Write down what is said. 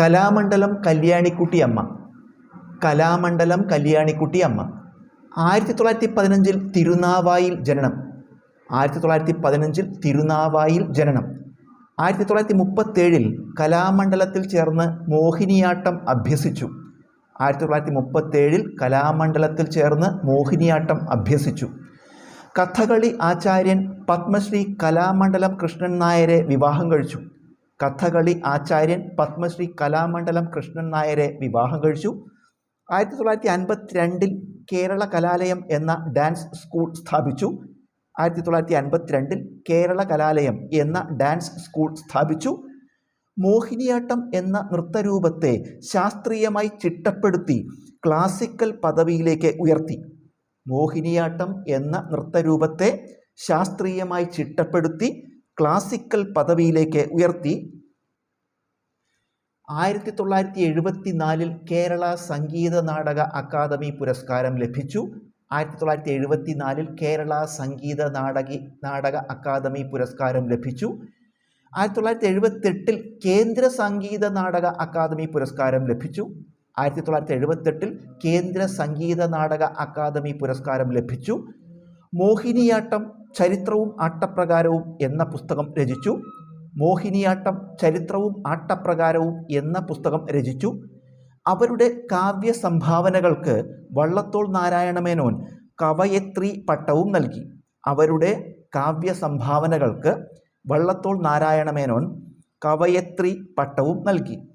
കലാമണ്ഡലം കല്യാണിക്കുട്ടി അമ്മ. കലാമണ്ഡലം കല്യാണിക്കുട്ടി അമ്മ. ആയിരത്തി തൊള്ളായിരത്തി പതിനഞ്ചിൽ തിരുനാവായിൽ ജനനം. ആയിരത്തി തൊള്ളായിരത്തി പതിനഞ്ചിൽ തിരുനാവായിൽ ജനനം. ആയിരത്തി തൊള്ളായിരത്തി മുപ്പത്തേഴിൽ കലാമണ്ഡലത്തിൽ ചേർന്ന് മോഹിനിയാട്ടം അഭ്യസിച്ചു. ആയിരത്തി തൊള്ളായിരത്തി മുപ്പത്തേഴിൽ കലാമണ്ഡലത്തിൽ ചേർന്ന് മോഹിനിയാട്ടം അഭ്യസിച്ചു. കഥകളി ആചാര്യൻ പത്മശ്രീ കലാമണ്ഡലം കൃഷ്ണൻ നായരെ വിവാഹം കഴിച്ചു. കഥകളി ആചാര്യൻ പത്മശ്രീ കലാമണ്ഡലം കൃഷ്ണൻ നായരെ വിവാഹം കഴിച്ചു. ആയിരത്തി തൊള്ളായിരത്തി അൻപത്തിരണ്ടിൽ കേരള കലാലയം എന്ന ഡാൻസ് സ്കൂൾ സ്ഥാപിച്ചു. ആയിരത്തി തൊള്ളായിരത്തി അൻപത്തിരണ്ടിൽ കേരള കലാലയം എന്ന ഡാൻസ് സ്കൂൾ സ്ഥാപിച്ചു. മോഹിനിയാട്ടം എന്ന നൃത്തരൂപത്തെ ശാസ്ത്രീയമായി ചിട്ടപ്പെടുത്തി ക്ലാസിക്കൽ പദവിയിലേക്ക് ഉയർത്തി. മോഹിനിയാട്ടം എന്ന നൃത്തരൂപത്തെ ശാസ്ത്രീയമായി ചിട്ടപ്പെടുത്തി ക്ലാസിക്കൽ പദവിയിലേക്ക് ഉയർത്തി. ആയിരത്തി തൊള്ളായിരത്തി എഴുപത്തി നാലിൽ കേരള സംഗീത നാടക അക്കാദമി പുരസ്കാരം ലഭിച്ചു. ആയിരത്തി തൊള്ളായിരത്തി എഴുപത്തി നാലിൽ കേരള സംഗീത നാടകി നാടക അക്കാദമി പുരസ്കാരം ലഭിച്ചു. ആയിരത്തി തൊള്ളായിരത്തി എഴുപത്തെട്ടിൽ കേന്ദ്ര സംഗീത നാടക അക്കാദമി പുരസ്കാരം ലഭിച്ചു. ആയിരത്തി തൊള്ളായിരത്തി എഴുപത്തെട്ടിൽ കേന്ദ്ര സംഗീത നാടക അക്കാദമി പുരസ്കാരം ലഭിച്ചു. മോഹിനിയാട്ടം ചരിത്രവും ആട്ടപ്രകാരവും എന്ന പുസ്തകം രചിച്ചു. മോഹിനിയാട്ടം ചരിത്രവും ആട്ടപ്രകാരവും എന്ന പുസ്തകം രചിച്ചു. അവരുടെ കാവ്യ സംഭാവനകൾക്ക് വള്ളത്തോൾ നാരായണമേനോൻ കവയത്രി പട്ടവും നൽകി. അവരുടെ കാവ്യ സംഭാവനകൾക്ക് വള്ളത്തോൾ നാരായണമേനോൻ കവയത്രി പട്ടവും നൽകി.